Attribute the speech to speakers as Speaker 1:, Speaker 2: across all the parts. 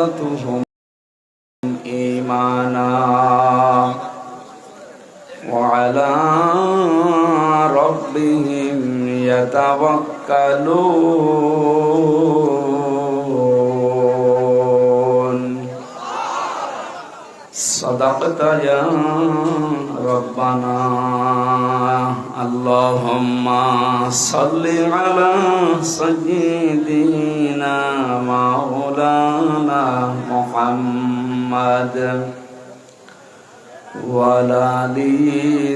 Speaker 1: زادتهم إيمانا وعلى ربهم يتوكلون صدقت يا ربنا اللهم صل على سيدنا مولانا محمد وعلى آل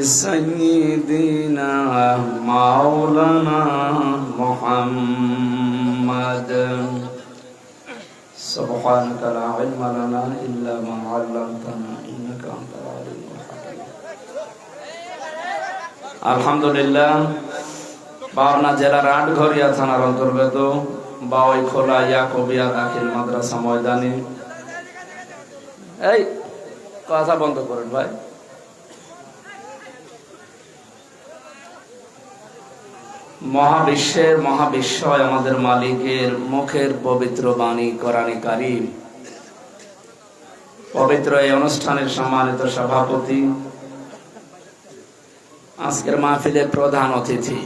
Speaker 1: سيدنا مولانا محمد. سبحانك لا علم لنا إلا ما علمتنا إنك أنت আলহামদুলিল্লাহ পাবনা জেলার থানার অন্তর্গত বাওয়াই খোলা ইয়াকবিয়া দাখিল মাদ্রাসা ময়দানে। এই, কথা বন্ধ করেন ভাই। মহাবিশ্বের মহাবিশ্বয় আমাদের মালিকের মুখের পবিত্র বাণী কোরআনী কারিম। পবিত্র এই অনুষ্ঠানের সম্মানিত সভাপতি আজকের মাহফিলের প্রধান অতিথি,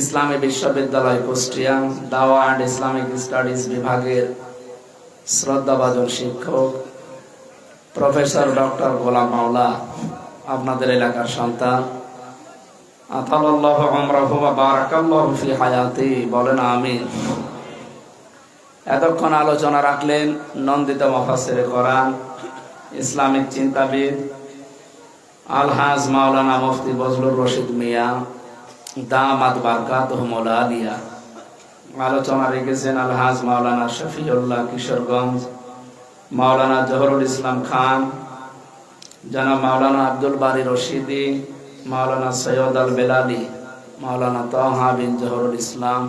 Speaker 1: ইসলামী বিশ্ববিদ্যালয় কুষ্টিয়া দাওয়া অ্যান্ড ইসলামিক স্টাডিজ বিভাগের শ্রদ্ধাভাজন শিক্ষক, প্রফেসর ডক্টর গোলাম মাওলা, আপনাদের এলাকার সন্তান। হায়াতি, বলেন আমিন। এতক্ষণ আলোচনা রাখলেন নন্দিত মুফাসসিরে কোরআন, ইসলামিক চিন্তাবিদ আলহাজ মাওলানা মুফতি বজলুর রশিদ মিয়া, দামাত বারকাতুহুমুল আলিয়া আলোচনা রেখেছেন আলহাজ মাওলানা শফিউল্লাহ কিশোরগঞ্জ, মাওলানা জহরুল ইসলাম খান জানা মাওলানা আব্দুল বারি রশিদি, মাওলানা সৈয়দ আল বেলালি, মাওলানা তহা বিন জহরুল ইসলাম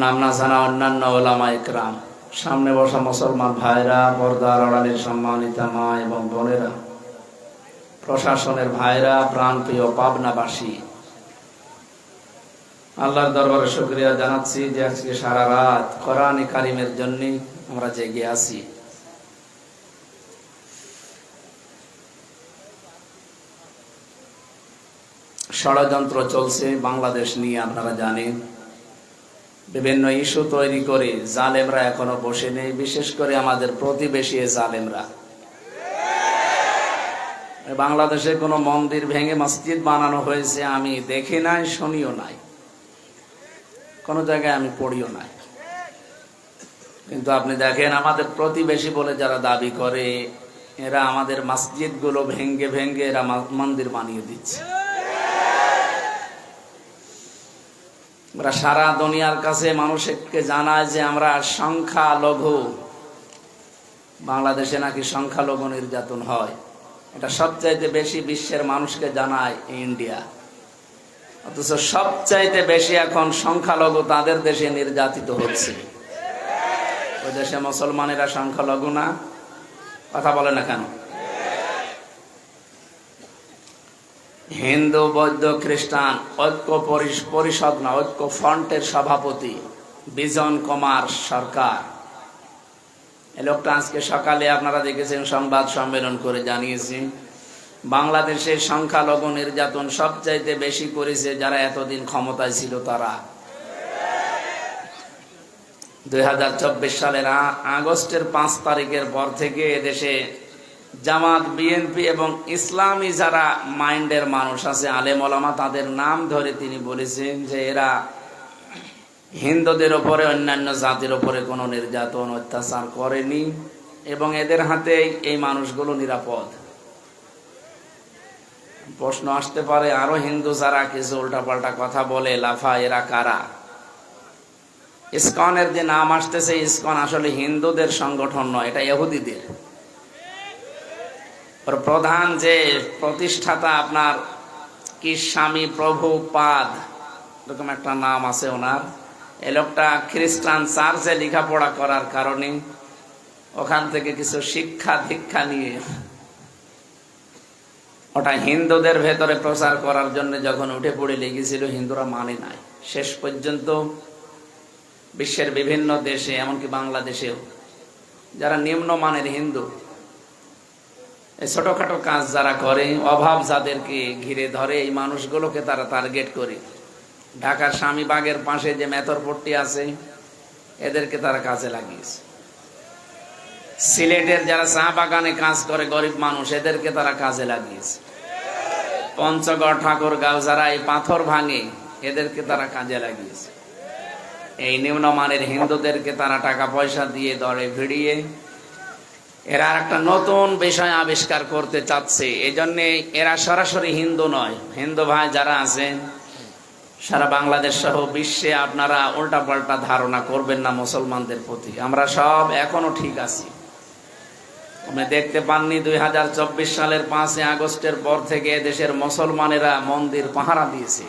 Speaker 1: নামনা জানা অন্যান্য ওলামা ইকরাম সামনে বসা মুসলমান ভাইরা, পর্দার আড়ালের সম্মানিতা মা এবং বোনেরা। প্রশাসনের ভাইরা, প্রাণপ্রিয় পাবনাবাসী, আল্লাহর দরবারে শুক্রিয়া জানাচ্ছি যে আজকে সারা রাত কোরআনে কারিমের জন্য আমরা জেগে আছি। ষড়যন্ত্র চলছে, বাংলাদেশ নিয়ে আপনারা জানেন। বিভিন্ন ইস্যু তৈরি করে জালেমরা এখনও বসে নেই, বিশেষ করে আমাদের প্রতিবেশী জালেমরা। বাংলাদেশে কোনো মন্দির ভেঙে মসজিদ বানানো হয়েছে আমি দেখি নাই, শুনিও নাই। কোনো জায়গায় আমি পড়িও নাই। কিন্তু আপনি দেখেন, আমাদের প্রতিবেশী বলে যারা দাবি করে, এরা আমাদের মসজিদগুলো ভেঙ্গে ভেঙ্গে এরা মন্দির বানিয়ে দিচ্ছে। সারা দুনিয়ার কাছে মানুষকে জানায় যে আমরা সংখ্যা লঘু বাংলাদেশে নাকি সংখ্যালঘু নির্যাতন হয়। এটা সবচাইতে বেশি বিশ্বের মানুষকে জানায় ইন্ডিয়া। অথচ সবচাইতে বেশি এখন সংখ্যালঘু তাদের দেশে নির্যাতিত হচ্ছে। ওই দেশে মুসলমানেরা সংখ্যালঘু না। কথা বলে না কেন? হিন্দু, বৌদ্ধ, খ্রিস্টান, ঐক্য পরিষদ না, ঐক্য ফ্রন্টের সভাপতি বিজন কুমার সরকার। লোকটা আজকে সকালে আপনারা দেখেছেন সংবাদ সম্মেলন করে জানিয়েছি। বাংলাদেশের সংখ্যালঘু নির্যাতন সবচাইতে বেশি করেছে যারা এতদিন ক্ষমতায় ছিল তারা। দুই হাজার চব্বিশ সালের আগস্টের পাঁচ তারিখের পর থেকে এদেশে জামাত, বিএনপি এবং ইসলামী যারা মাইন্ডের মানুষ আছে, আলেম তাদের নাম ধরে তিনি বলেছেন যে এরা হিন্দুদের ওপরে, অন্যান্য জাতির ওপরে কোনো নির্যাতন, অত্যাচার করেনি এবং এদের হাতে এই মানুষগুলো নিরাপদ। প্রশ্ন আসতে পারে, আরও হিন্দু যারা কিছু উল্টাপাল্টা কথা বলে, লাফা, এরা কারা? ইসকনের যে নাম আসতেছে, ইসকন আসলে হিন্দুদের সংগঠন নয়, এটা ইহুদিদের। ওর প্রধান যে প্রতিষ্ঠাতা আপনার, কি স্বামী প্রভু পাদ, এরকম একটা নাম আছে ওনার। এ লোকটা খ্রিস্টান চার্চে লেখাপড়া করার কারণে ওখান থেকে কিছু শিক্ষা দীক্ষা নিয়ে ওটা হিন্দুদের ভেতরে প্রচার করার জন্য যখন উঠে পড়ে লেগেছিল, হিন্দুরা মানে নাই। শেষ পর্যন্ত বিশ্বের বিভিন্ন দেশে, এমনকি বাংলাদেশেও, যারা নিম্নমানের হিন্দু, এই ছোটখাটো কাজ যারা করে, অভাব যাদেরকে ঘিরে ধরে, এই মানুষগুলোকে তারা টার্গেট করে। ঢাকার স্বামীবাগের পাশে যে মেথরপট্টি আছে, এদেরকে তারা কাজে লাগিয়েছে। সিলেটের যারা চা বাগানে কাজ করে গরিব মানুষ, এদেরকে তারা কাজে লাগিয়েছে। পঞ্চগড়, ঠাকুর গাঁও যারা এই পাথর ভাঙে, এদেরকে তারা কাজে লাগিয়েছে। এই নিম্নমানের হিন্দুদেরকে তারা টাকা পয়সা দিয়ে দরে ভিড়িয়ে, এরা একটা নতুন বিষয় আবিষ্কার করতে চাচ্ছে। এই জন্যে এরা সরাসরি হিন্দু নয়। হিন্দু ভাই যারা আছেন সারা বাংলাদেশ সহ বিশ্বে আপনারা উল্টাপাল্টা ধারণা করবেন না মুসলমানদের প্রতি। আমরা সব এখনও ঠিক আছি। আপনি দেখতে পাননি দুই হাজার চব্বিশ সালের পাঁচই আগস্টের পর থেকে দেশের মুসলমানেরা মন্দির পাহারা দিয়েছে।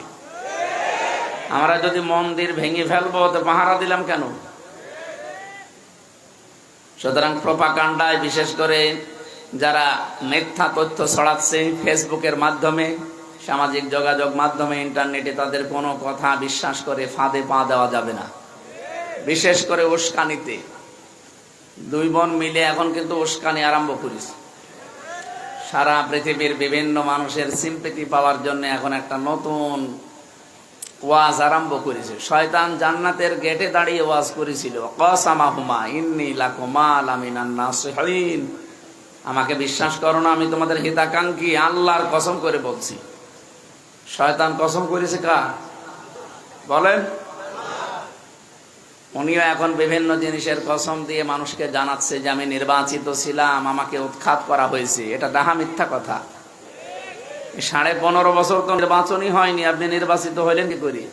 Speaker 1: আমরা যদি মন্দির ভেঙে ফেলব তো পাহারা দিলাম কেন? সুতরাং প্রপাকাণ্ডায় বিশেষ করে যারা মিথ্যা তথ্য ছড়াচ্ছে, ফেসবুকের মাধ্যমে সামাজিক যোগাযোগ মাধ্যমে, ইন্টারনেটে তাদের কোনো কথা বিশ্বাস করে ফাঁদে পা দেওয়া যাবে না। বিশেষ করে উস্কানিতে। দুই বোন মিলে এখন কিন্তু উস্কানি আরম্ভ করেছে। সারা পৃথিবীর বিভিন্ন মানুষের সিম্পেতি পাওয়ার জন্য এখন একটা নতুন ওয়াজ আরম্ভ করেছে। শয়তান জান্নাতের গেটে দাঁড়িয়ে ওয়াজ করেছিল কসামা হুমা ইন্নি লাকুমা লামিনান নাসিহিন। আমাকে বিশ্বাস করো না, আমি তোমাদের হিতাকাঙ্ক্ষী, আল্লাহর কসম করে বলছি। শয়তান কসম করেছে কা বলেন। উনিও এখন বিভিন্ন জিনিসের কসম দিয়ে মানুষকে জানাচ্ছে যে আমি নির্বাচিত ছিলাম, আমাকে উৎখাত করা হয়েছে। এটা ডাহা মিথ্যা কথা। সাড়ে পনেরো বছর তো নির্বাচনই হয়নি, আপনি নির্বাচিত হইলেন কি করি?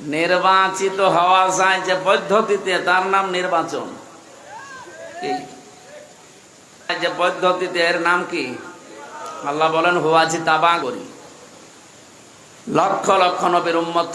Speaker 1: নির্বাচিত হওয়া যায় যে পদ্ধতিতে তার নাম নির্বাচন? যে পদ্ধতিতে এর নাম কি? আল্লাহ বলেন হুয়াজি তাবা করি। লক্ষ লক্ষ নবীর উম্মত